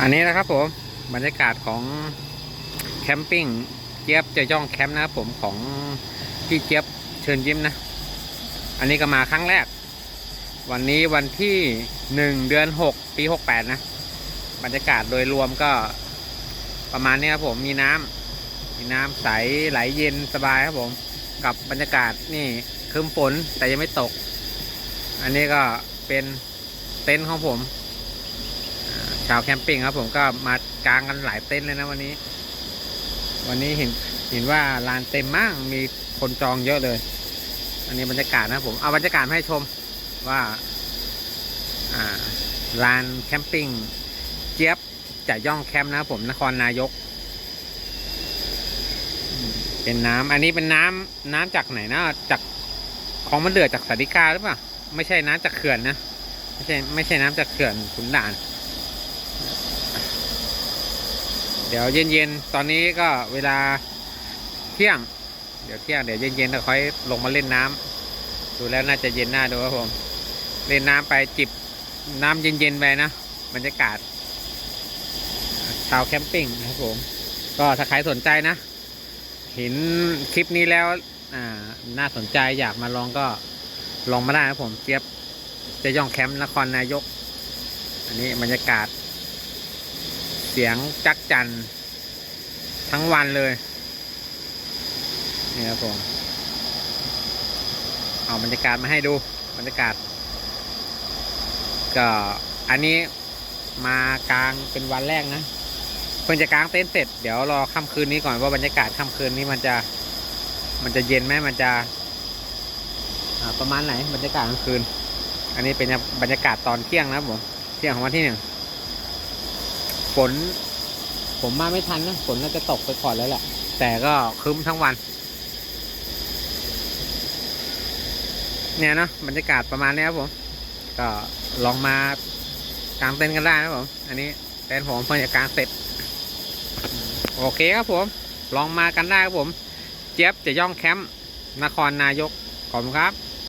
อันนี้นะครับผมบรรยากาศของแคมปิ้งเจี๊ยบจะย่องแคมป์นะครับผมของพี่เจี๊ยบเชิญยิ้มนะ อันนี้ก็มาครั้งแรก วันนี้วันที่หนึ่งเดือนหกปีหกแปดนะ บรรยากาศโดยรวมก็ประมาณนี้ครับผมมีน้ำมีน้ำใสไหลเย็นสบายครับผม กับบรรยากาศนี่ครึ้มฝนแต่ยังไม่ตก อันนี้ก็เป็นเต็นท์ของผม ชาวแคมปิ้งครับผมก็มากางกันหลายเต็นท์เลยนะวันนี้ วันนี้เห็นเห็นว่าลานเต็มมากมีคนจองเยอะเลย อันนี้บรรยากาศนะผมเอาบรรยากาศมาให้ชมว่าอ่าลานแคมปิ้งเจี๊ยบจะย่องแคมป์นะผมนครนายก เป็นน้ำอันนี้เป็นน้ำน้ำจากไหนนะจากของมันเดือดจากสาริกาหรือเปล่าไม่ใช่น้ำจากเขื่อนนะไม่ใช่ไม่ใช่น้ำจากเขื่อนขุนด่าน เดี๋ยวเย็นๆ ตอนนี้ก็เวลาเที่ยง เดี๋ยวเที่ยงเดี๋ยวเย็นๆเราค่อยลงมาเล่นน้ำดูแล้วน่าจะเย็นหน้าดูครับผม เล่นน้ำไปจิบน้ำเย็นๆไปนะบรรยากาศชาวแคมปิ้งนะครับผม ก็ถ้าใครสนใจนะ เห็นคลิปนี้แล้วน่าสนใจอยากมาลองก็ลองมาได้นะครับผมเจี๊ยบจะย่องแคมป์นครนายก อันนี้บรรยากาศ สียงจักจันทั้งวันเลย นี่ครับผม เอาบรรยากาศมาให้ดูบรรยากาศ ก็อันนี้มากลางเป็นวันแรกนะ เพิ่งจะกางเต็นท์เสร็จ เดี๋ยวรอค่ำคืนนี้ก่อนว่าบรรยากาศค่ำคืนนี้มันจะ มันจะเย็นไหมมันจะประมาณไหนบรรยากาศกลางคืน อันนี้เป็นบรรยากาศตอนเที่ยงนะผมเที่ยงของวันที่หนึ่ง ฝน ผมมาไม่ทันนะฝนน่าจะตกไปก่อนแล้วแหละ แต่ก็ครึ้มทั้งวัน เนี่ยเนาะบรรยากาศประมาณนี้ครับผม ก็ลองมากางเต็นท์กันได้นะผมอันนี้เต็นท์ผมเพิ่งจะกางเสร็จ โอเคครับผม ลองมากันได้ครับผม เจี๊ยบจะย่องแคมป์นครนายกขอบคุณครับ